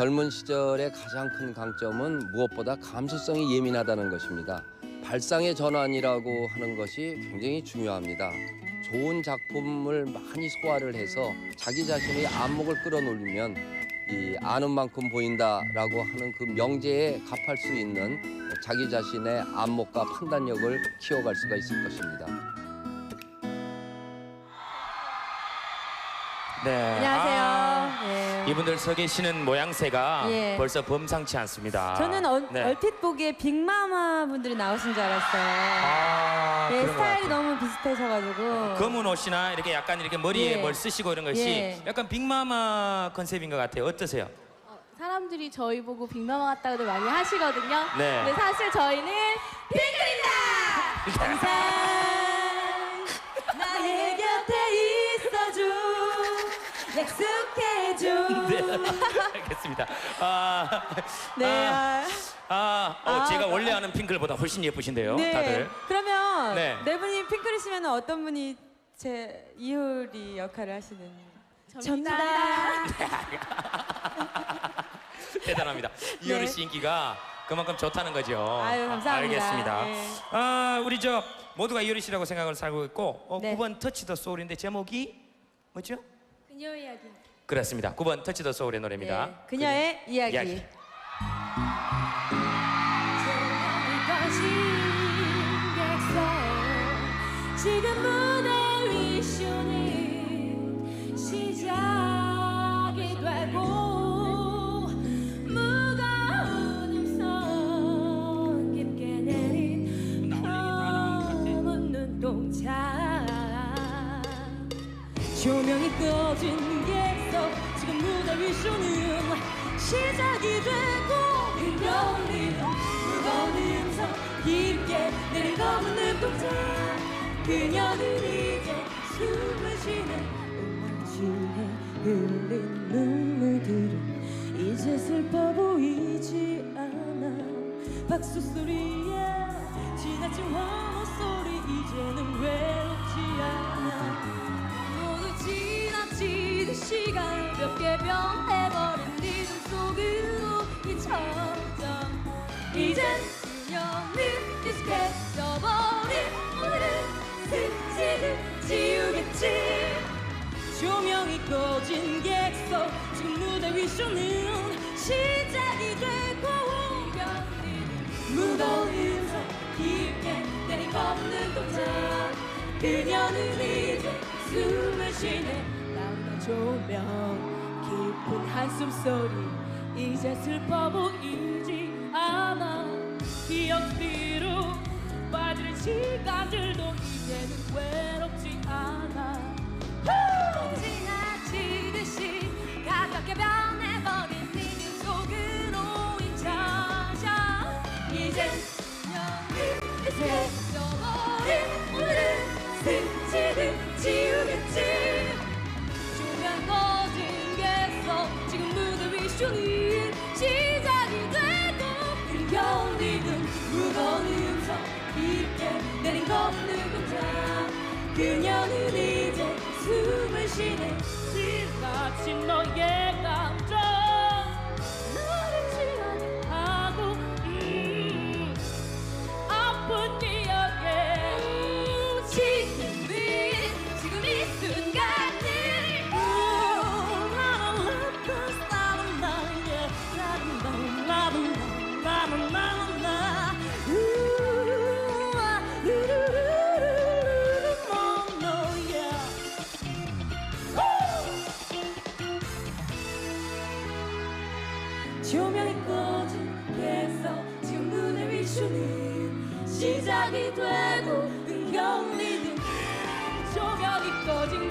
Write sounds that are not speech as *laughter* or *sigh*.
젊은 시절의 가장 큰 강점은 무엇보다 감수성이 예민하다는 것입니다. 발상의 전환이라고 하는 것이 굉장히 중요합니다. 좋은 작품을 많이 소화를 해서 자기 자신의 안목을 끌어올리면 이 아는 만큼 보인다라고 하는 그 명제에 값할 수 있는 자기 자신의 안목과 판단력을 키워갈 수가 있을 것입니다. 네. 안녕하세요. 아, 네. 이분들 서 계시는 모양새가 예. 벌써 범상치 않습니다. 저는 얼, 네. 얼핏 보기에 빅마마 분들이 나오신 줄 알았어요. 아, 네, 그런 것 스타일이 같아요. 너무 비슷해서가지고. 검은 옷이나 이렇게 약간 이렇게 머리에 예. 뭘 쓰시고 이런 것이 예. 약간 빅마마 컨셉인 것 같아요. 어떠세요? 사람들이 저희 보고 빅마마 같다고들 많이 하시거든요. 네. 근데 사실 저희는 핑크입니다. 항상 나의 곁에 있어줘. 약속해줘. *laughs* 네, 알겠습니다. 아, 네. 아, 아, 아, 어, 아, 제가 아. 원래 하는 핑클보다 훨씬 예쁘신데요, 네. 다들. 그러면 네. 네, 분이 핑크이시면 어떤 분이 제 이효리 역할을 하시는? 접니다. *laughs* 대단합니다. 이효리 씨 인기가 그만큼 좋다는 거죠. 네. 아유, 감사합니다. 알겠습니다. 네. 아, 우리 저 모두가 이효리 씨라고 생각을 살고 있고 어, 네. 9번 터치 더 소울인데 제목이 뭐죠? 그녀 이야기. 그렇습니다. 9번 터치 더 소울의 노래입니다. 네, 그녀의 이야기. 이야기. 지금 무대 위 쇼는 시작이 되고 조명이 꺼진 객석. 지금 무대 위 쇼는 시작이 되고 흘려오는 무거운 음성 깊게 내린 검은 눈동자. 그녀는 이제 숨을 쉬네. 오만주에 흘린 눈물들은 이제 슬퍼 보이지 않아. 박수 소리에 지나친 환 몇개 변해버린 리듬 속으로 잊혀져 이젠 그녀는 익숙해져버린 오늘은 스치듯 지우겠지. 조명이 꺼진 객석 지금 무대 위 쇼는 시작이 되고 무거운 음성 깊게 내린 검은 동자 그녀는 이제 숨을 쉬네. 나오는 조명 깊은 한숨 소리 이제 슬퍼 보이지 않아 기억 뒤로 빠지는 시간들도 이제는 외롭지 않아 그녀는 이제 숨을 쉬네. 지나친 너의 감정 시작이 되고 흥겨운 리듬 조명이 꺼진